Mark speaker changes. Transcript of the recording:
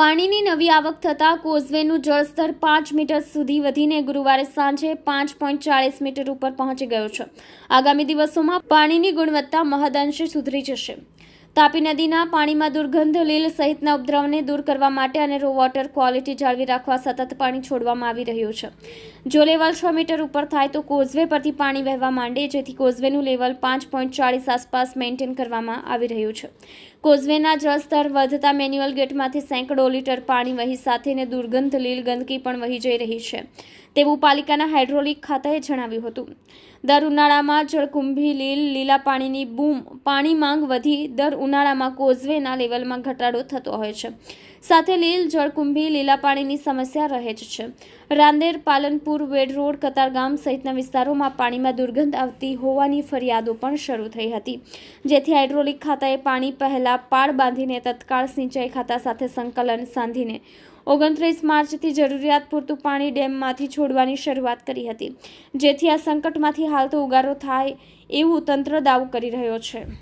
Speaker 1: પાણીની નવી આવક થતાં કોઝવેનું જળસ્તર પાંચ મીટર સુધી વધીને ગુરુવારે સાંજે પાંચ પોઈન્ટ ચાળીસ મીટર ઉપર પહોંચી ગયો છે. આગામી દિવસોમાં પાણીની ગુણવત્તા મહદઅંશે સુધરી જશે. તાપી નદીના પાણીમાં દુર્ગંધ, લીલ સહિતના ઉપદ્રવને દૂર કરવા માટે અને રો વોટર ક્વોલિટી જાળવી રાખવા સતત પાણી છોડવામાં આવી રહ્યું છે. જો લેવલ છ મીટર ઉપર થાય તો કોઝવે પરથી પાણી વહેવા માંડે, જેથી કોઝવેનું લેવલ પાંચ પોઈન્ટ ચાળીસ આસપાસ મેન્ટેન કરવામાં આવી રહ્યું છે. કોઝવેના જળસ્તર વધતા મેન્યુઅલ ગેટમાંથી સેંકડો લીટર પાણી વહી સાથેને દુર્ગંધ, લીલ ગંદકી પણ વહી જઈ રહી છે. તેવું પાલિકાના હાઇડ્રોલિક ખાતાએ જણાવ્યું હતું. દર ઉનાળામાં જળકુંભી, લીલ, લીલા પાણીની બૂમ, પાણી માંગ વધી, દર ઉનાળામાં કોઝવેના લેવલમાં ઘટાડો થતો હોય છે. સાથે લીલ જળકુંભી લીલા પાણીની સમસ્યા રહે જ છે. રાંદેર, પાલનપુર, વેડ રોડ, કતારગામ સહિતના વિસ્તારોમાં પાણીમાં દુર્ગંધ આવતી હોવાની ફરિયાદો પણ શરૂ થઈ હતી. જેથી હાઇડ્રોલિક ખાતાએ પાણી પહેલાં પાળ બાંધીને તત્કાળ સિંચાઈ ખાતા સાથે સંકલન સાંધીને ઓગણત્રીસ માર્ચથી જરૂરિયાત પૂરતું પાણી ડેમમાંથી છોડવાની શરૂઆત કરી હતી. જેથી આ સંકટમાંથી હાલ તો ઉગારો થાય એવું તંત્ર દાવો કરી રહ્યો છે.